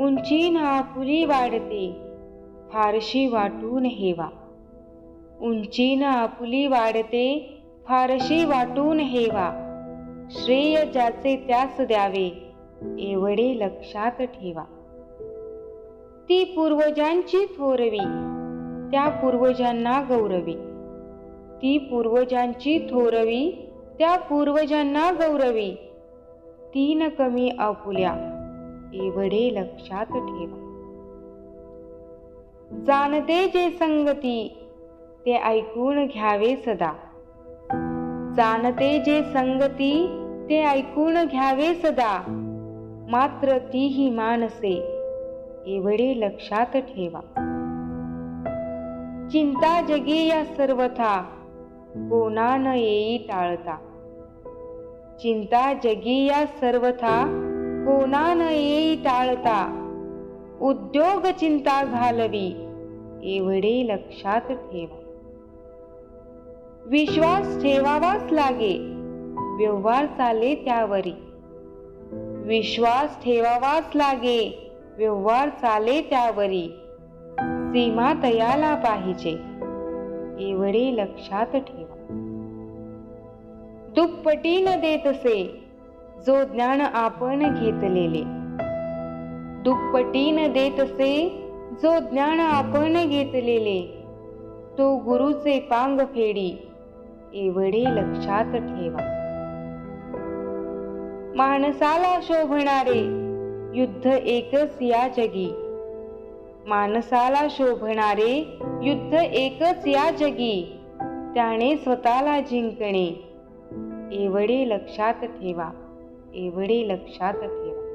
उंची आपुली वाढते. फारशी वाटून हेवा. उंचीन आपुली वाढते फारशी वाटून हेवा. श्रेय ज्याचे त्यास द्यावे एवढे लक्षात ठेवा. ती पूर्वजांची थोरवी त्या पूर्वजांना गौरवी. ती पूर्वजांची थोरवी त्या पूर्वजांना गौरवी. तीन कमी आपुल्या. एवढे लक्षात ठेवा. जाणते जे संगती ते ऐकून घ्यावे सदा. जाणते जे संगती ते ऐकून घ्यावे सदा. मात्र ती ही मानसे एवढे लक्षात ठेवा. चिंता जगी या सर्वथा कोणा न येई टाळता. चिंता जगी या सर्वथा कोणा न येई टाळता. उद्योग चिंता घालवी एवढे लक्षात ठेवा. विश्वास ठेवावाच लागे व्यवहार चाले त्यावरी. विश्वास ठेवावाच लागे व्यवहार चाले त्यावरी. सीमा तयाला पाहिजे एवढे लक्षात ठेवा. देत देतसे जो ज्ञान आपण घेतलेले. दुप्पटीन देतसे जो ज्ञान आपण घेतलेले. तो गुरुचे पांग फेडी एवढे लक्षात ठेवा. माणसाला शोभणारे युद्ध एकच या जगी. माणसाला शोभणारे युद्ध एकच या जगी. त्याने स्वतःला जिंकणे एवढे लक्षात ठेवा. एवढे लक्षात ठेवा.